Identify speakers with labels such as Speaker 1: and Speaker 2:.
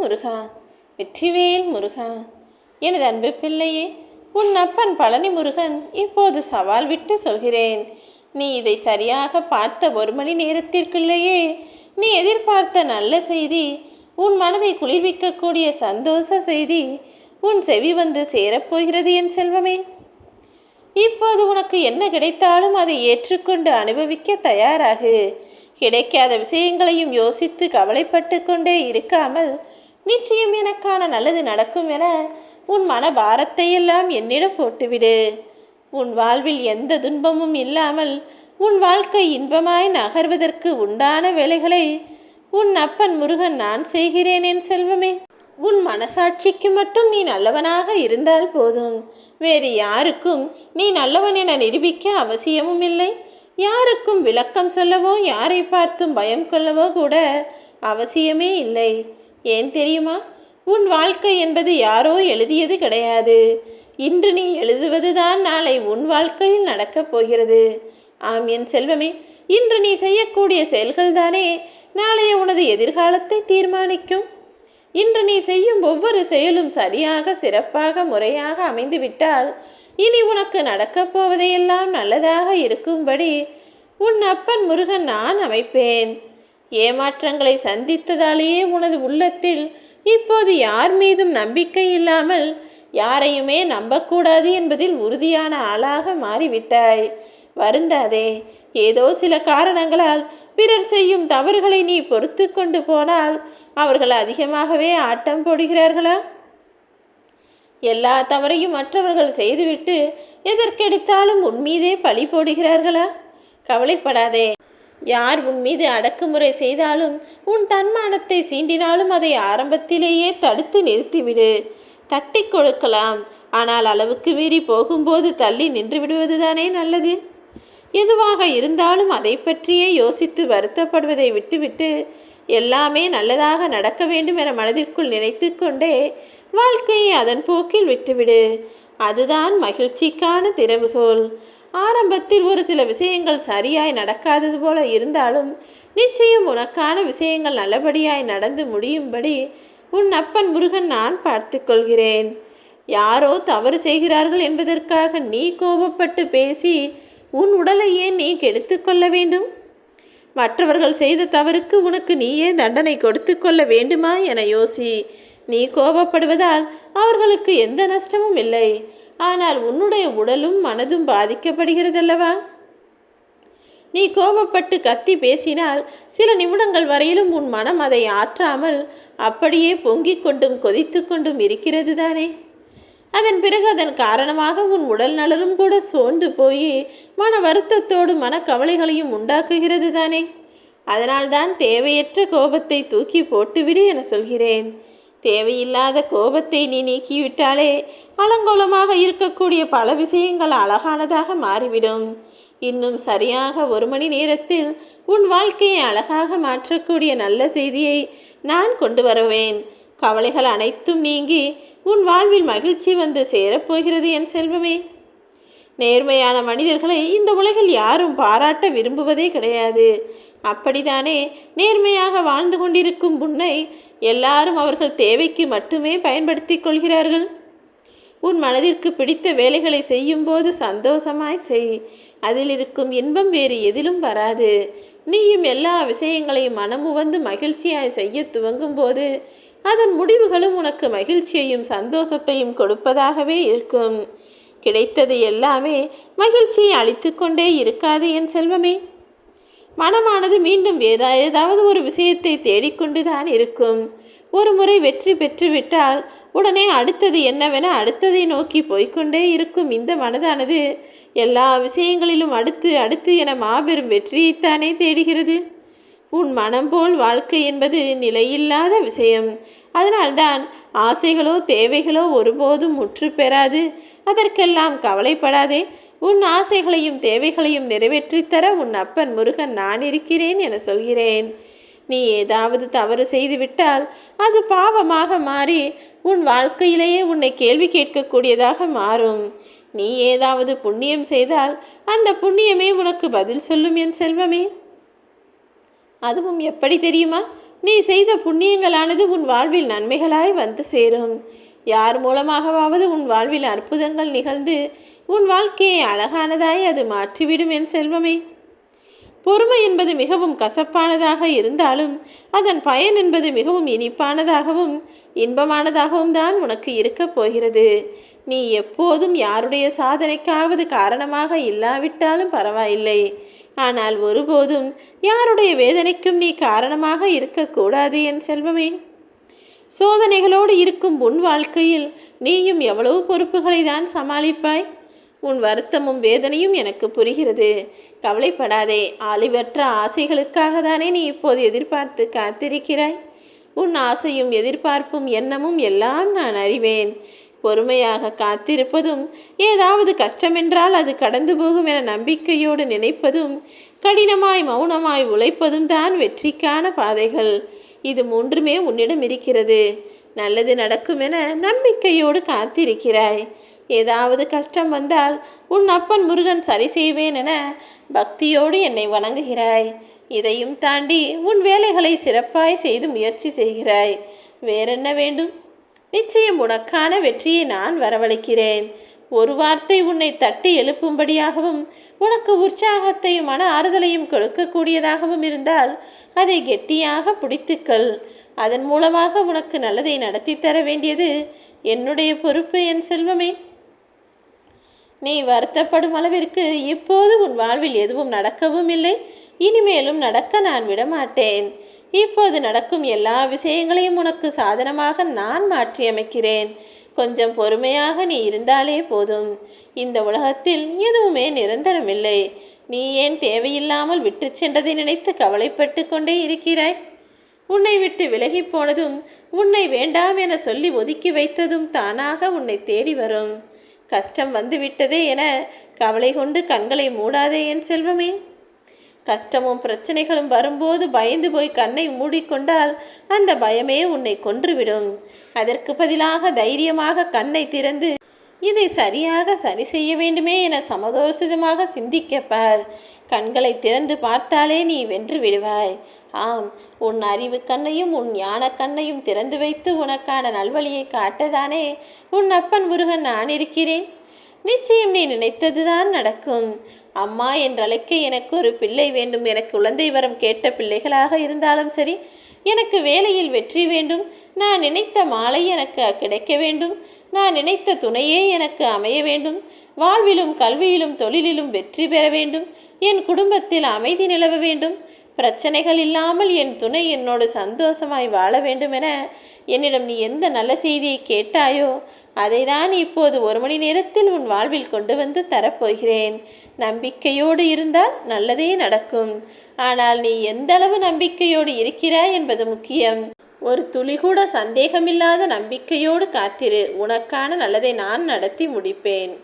Speaker 1: முருகா வெற்றிவேல் முருகா. எனது அன்பு பிள்ளையே உன் அப்பன் பழனி முருகன் இப்போது சவால் விட்டு சொல்கிறேன். நீ இதை சரியாக பார்த்த ஒரு மணி நேரத்திற்குள்ளேயே நீ எதிர்பார்த்த நல்ல செய்தி உன் மனதை குளிர்விக்கக்கூடிய சந்தோஷ செய்தி உன் செவி வந்து சேரப்போகிறது என் செல்வமே. இப்போது உனக்கு என்ன கிடைத்தாலும் அதை ஏற்றுக்கொண்டு அனுபவிக்க தயாராகு. கிடைக்காத விஷயங்களையும் யோசித்து கவலைப்பட்டு கொண்டே இருக்காமல் நிச்சயம் எனக்கான நல்லது நடக்கும் என உன் மன பாரத்தையெல்லாம் என்னிடம் போட்டுவிடு. உன் வாழ்வில் எந்த துன்பமும் இல்லாமல் உன் வாழ்க்கை இன்பமாய் நகர்வதற்கு உண்டான வேலைகளை உன் அப்பன் முருகன் நான் செய்கிறேன் என் செல்வமே. உன் மனசாட்சிக்கு மட்டும் நீ நல்லவனாக இருந்தால் போதும். வேறு யாருக்கும் நீ நல்லவன் என நிரூபிக்க அவசியமும் இல்லை. யாருக்கும் விளக்கம் சொல்லவோ யாரை பார்த்தும் பயம் கொள்ளவோ கூட அவசியமே இல்லை. ஏன் தெரியுமா? உன் வாழ்க்கை என்பது யாரோ எழுதியது கிடையாது. இன்று நீ எழுதுவதுதான் நாளை உன் வாழ்க்கையில் நடக்கப் போகிறது. ஆம் என் செல்வமே இன்று நீ செய்யக்கூடிய செயல்கள்தானே நாளைய உனது எதிர்காலத்தை தீர்மானிக்கும். இன்று நீ செய்யும் ஒவ்வொரு செயலும் சரியாக சிறப்பாக முறையாக அமைந்துவிட்டால் இனி உனக்கு நடக்கப் போவதையெல்லாம் நல்லதாக இருக்கும்படி உன் அப்பன் முருகன் நான் அமைப்பேன். ஏமாற்றங்களை சந்தித்ததாலேயே உனது உள்ளத்தில் இப்போது யார் மீதும் நம்பிக்கை இல்லாமல் யாரையுமே நம்பக்கூடாது என்பதில் உறுதியான ஆளாக மாறிவிட்டாய். வருந்தாதே ஏதோ சில காரணங்களால் பிறர் செய்யும் தவறுகளை நீ பொறுத்து கொண்டு போனால் அவர்கள் அதிகமாகவே ஆட்டம் போடுகிறார்களா? எல்லா தவறையும் மற்றவர்கள் செய்துவிட்டு எதற்கெடுத்தாலும் உன் மீதே பழி போடுகிறார்களா? கவலைப்படாதே யார் உன் மீது அடக்குமுறை செய்தாலும் உன் தன்மானத்தை சீண்டினாலும் அதை ஆரம்பத்திலேயே தடுத்து நிறுத்திவிடு. தட்டி கொடுக்கலாம். ஆனால் அளவுக்கு மீறி போகும்போது தள்ளி நின்று விடுவதுதானே நல்லது? எதுவாக இருந்தாலும் அதை பற்றியே யோசித்து வருத்தப்படுவதை விட்டுவிட்டு எல்லாமே நல்லதாக நடக்க வேண்டும் என மனதிற்குள் நினைத்து கொண்டே வாழ்க்கையை அதன் போக்கில் விட்டுவிடு. அதுதான் மகிழ்ச்சிக்கான திறவுகோல். ஆரம்பத்தில் ஒரு சில விஷயங்கள் சரியாய் நடக்காதது போல இருந்தாலும் நிச்சயம் உனக்கான விஷயங்கள் நல்லபடியாய் நடந்து முடியும்படி உன் அப்பன் முருகன் நான் பார்த்து கொள்கிறேன் யாரோ தவறு செய்கிறார்கள் என்பதற்காக நீ கோபப்பட்டு பேசி உன் உடலையே நீ கெடுத்து கொள்ள வேண்டும்? மற்றவர்கள் செய்த தவறுக்கு உனக்கு நீயே தண்டனை கொடுத்து கொள்ள வேண்டுமா என யோசி. நீ கோபப்படுவதால் அவர்களுக்கு எந்த நஷ்டமும் இல்லை. ஆனால் உன்னுடைய உடலும் மனதும் பாதிக்கப்படுகிறதல்லவா? நீ கோபப்பட்டு கத்தி பேசினால் சில நிமிடங்கள் வரையிலும் உன் மனம் அதை ஆற்றாமல் அப்படியே பொங்கிக் கொண்டும் கொதித்து கொண்டும் இருக்கிறது தானே அதன் பிறகு அதன் காரணமாக உன் உடல் நலனும் கூட சோர்ந்து போய் மன வருத்தத்தோடு மனக்கவலைகளையும் உண்டாக்குகிறது தானே அதனால்தான் தேவையற்ற கோபத்தை தூக்கி போட்டுவிடு என சொல்கிறேன். தேவையில்லாத கோபத்தை நீ நீக்கிவிட்டாலே அலங்கோலமாக இருக்கக்கூடிய பல விஷயங்கள் அழகானதாக மாறிவிடும். இன்னும் சரியாக ஒரு மணி நேரத்தில் உன் வாழ்க்கையை அழகாக மாற்றக்கூடிய நல்ல செய்தியை நான் கொண்டு வருவேன். கவலைகள் அனைத்தும் நீங்கி உன் வாழ்வில் மகிழ்ச்சி வந்து சேரப்போகிறது என் செல்வமே. நேர்மையான மனிதர்களை இந்த உலகில் யாரும் பாராட்ட விரும்புவதே கிடையாது. அப்படித்தானே நேர்மையாக வாழ்ந்து கொண்டிருக்கும் உன்னை எல்லாரும் அவர்கள் தேவைக்கு மட்டுமே பயன்படுத்திக் கொள்கிறார்கள். உன் மனதிற்கு பிடித்த வேலைகளை செய்யும்போது சந்தோஷமாய் செய். அதில் இருக்கும் இன்பம் வேறு எதிலும் வராது. நீயும் எல்லா விஷயங்களையும் மனமுவந்து மகிழ்ச்சியாய் செய்ய துவங்கும் போது அதன் முடிவுகளும் உனக்கு மகிழ்ச்சியையும் சந்தோஷத்தையும் கொடுப்பதாகவே இருக்கும். கிடைத்தது எல்லாமே மகிழ்ச்சியை அளித்து கொண்டே இருக்காது என் செல்வமே. மனமானது மீண்டும் ஏதா ஏதாவது ஒரு விஷயத்தை தேடிக்கொண்டுதான் இருக்கும். ஒரு முறை வெற்றி பெற்றுவிட்டால் உடனே அடுத்தது என்னவென அடுத்ததை நோக்கி போய்க்கொண்டே இருக்கும் இந்த மனதானது எல்லா விஷயங்களிலும் அடுத்து அடுத்து என மாபெரும் வெற்றியைத்தானே தேடுகிறது? உன் மனம் போல் வாழ்க்கை என்பது நிலையில்லாத விஷயம். அதனால்தான் ஆசைகளோ தேவைகளோ ஒருபோதும் முற்று பெறாது. அதற்கெல்லாம் கவலைப்படாதே. உன் ஆசைகளையும் தேவைகளையும் நிறைவேற்றித்தர உன் அப்பன் முருகன் நான் இருக்கிறேன் என சொல்கிறேன். நீ ஏதாவது தவறு செய்துவிட்டால் அது பாவமாக மாறி உன் வாழ்க்கையிலேயே உன்னை கேள்வி கேட்கக்கூடியதாக மாறும். நீ ஏதாவது புண்ணியம் செய்தால் அந்த புண்ணியமே உனக்கு பதில் சொல்லும் என் செல்வமே. அதுவும் எப்படி தெரியுமா? நீ செய்த புண்ணியங்களானது உன் வாழ்வில் நன்மைகளாய் வந்து சேரும். யார் மூலமாகவாவது உன் வாழ்வில் அற்புதங்கள் நிகழ்ந்து உன் வாழ்க்கையை அழகானதாய் அது மாற்றிவிடும் என் செல்வமே. பொறுமை என்பது மிகவும் கசப்பானதாக இருந்தாலும் அதன் பயன் என்பது மிகவும் இனிப்பானதாகவும் இன்பமானதாகவும் தான் உனக்கு இருக்கப் போகிறது. நீ எப்போதும் யாருடைய சாதனைக்காவது காரணமாக இல்லாவிட்டாலும் பரவாயில்லை. ஆனால் ஒருபோதும் யாருடைய வேதனைக்கும் நீ காரணமாக இருக்கக்கூடாது என் செல்வமே. சோதனைகளோடு இருக்கும் உன் வாழ்க்கையில் நீயும் எவ்வளவு பொறுப்புகளை தான் சமாளிப்பாய்? உன் வருத்தமும் வேதனையும் எனக்கு புரிகிறது. கவலைப்படாதே ஆலிவற்ற ஆசைகளுக்காக தானே நீ இப்போது எதிர்பார்த்து காத்திருக்கிறாய்? உன் ஆசையும் எதிர்பார்ப்பும் எண்ணமும் எல்லாம் நான் அறிவேன். பொறுமையாக காத்திருப்பதும் ஏதாவது கஷ்டமென்றால் அது கடந்து போகும் என நம்பிக்கையோடு நினைப்பதும் கடினமாய் மௌனமாய் உழைப்பதும் தான் வெற்றிக்கான பாதைகள். இது மூன்றுமே உன்னிடம் இருக்கிறது. நல்லது நடக்கும் என நம்பிக்கையோடு காத்திருக்கிறாய். ஏதாவது கஷ்டம் வந்தால் உன் அப்பன் முருகன் சரி செய்வேன் என பக்தியோடு என்னை வணங்குகிறாய். இதையும் தாண்டி உன் வேலைகளை சிறப்பாய் செய்து முயற்சி செய்கிறாய். வேறென்ன வேண்டும்? நிச்சயம் உனக்கான வெற்றியை நான் வரவழைக்கிறேன். ஒரு வார்த்தை உன்னை தட்டி எழுப்பும்படியாகவும் உனக்கு உற்சாகத்தையும் மன ஆறுதலையும் கொடுக்கக்கூடியதாகவும் இருந்தால் அதை கெட்டியாக பிடித்துக்கள். அதன் மூலமாக உனக்கு நல்லதை நடத்தி தர வேண்டியது என்னுடைய பொறுப்பு என் செல்வமே. நீ வருத்தப்படும் அளவிற்கு இப்போது உன் வாழ்வில் எதுவும் நடக்கவும் இல்லை. இனிமேலும் நடக்க நான் விடமாட்டேன். இப்போது நடக்கும் எல்லா விஷயங்களையும் உனக்கு சாதனமாக நான் மாற்றியமைக்கிறேன். கொஞ்சம் பொறுமையாக நீ இருந்தாலே போதும். இந்த உலகத்தில் எதுவுமே நிரந்தரமில்லை. நீ ஏன் தேவையில்லாமல் விட்டு சென்றதை நினைத்து கவலைப்பட்டு கொண்டே இருக்கிறாய்? உன்னை விட்டு விலகி போனதும் உன்னை வேண்டாம் என சொல்லி ஒதுக்கி வைத்ததும் தானாக உன்னை தேடி வரும். கஷ்டம் வந்து விட்டதே என கவலை கொண்டு கண்களை மூடாதே என் செல்வமே. கஷ்டமும் பிரச்சனைகளும் வரும்போது பயந்து போய் கண்ணை மூடிக்கொண்டால் அந்த பயமே உன்னை கொன்றுவிடும். அதற்கு பதிலாக தைரியமாக கண்ணை திறந்து இதை சரியாக சரி செய்ய வேண்டுமே என சமதோசிதமாக சிந்திக்கப்பார். கண்களை திறந்து பார்த்தாலே நீ வென்று விடுவாய். ஆம் உன் அறிவு கண்ணையும் உன் ஞான கண்ணையும் திறந்து வைத்து உனக்கான நல்வழியை காட்டதானே உன் அப்பன் முருகன் நான் இருக்கிறேன்? நிச்சயம் நீ நினைத்ததுதான் நடக்கும். அம்மா என்றழைக்க எனக்கு ஒரு பிள்ளை வேண்டும். எனக்கு குழந்தை வரம் கேட்ட பிள்ளைகளாக இருந்தாலும் சரி எனக்கு வேலையில் வெற்றி வேண்டும். நான் நினைத்த மாலை எனக்கு கிடைக்க வேண்டும். நான் நினைத்த துணையே எனக்கு அமைய வேண்டும். வாழ்விலும் கல்வியிலும் தொழிலிலும் வெற்றி பெற வேண்டும். என் குடும்பத்தில் அமைதி நிலவ வேண்டும். பிரச்சனைகள் இல்லாமல் என் துணை என்னோடு சந்தோஷமாய் வாழ வேண்டுமென என்னிடம் நீ எந்த நல்ல செய்தியை கேட்டாயோ அதை தான் இப்போது ஒரு மணி நேரத்தில் உன் வாழ்வில் கொண்டு வந்து தரப்போகிறேன். நம்பிக்கையோடு இருந்தால் நல்லதே நடக்கும். ஆனால் நீ எந்த அளவு நம்பிக்கையோடு இருக்கிறாய் என்பது முக்கியம். ஒரு துளி கூட சந்தேகமில்லாத நம்பிக்கையோடு காத்திரு. உனக்கான நல்லதை நான் நடத்தி முடிப்பேன்.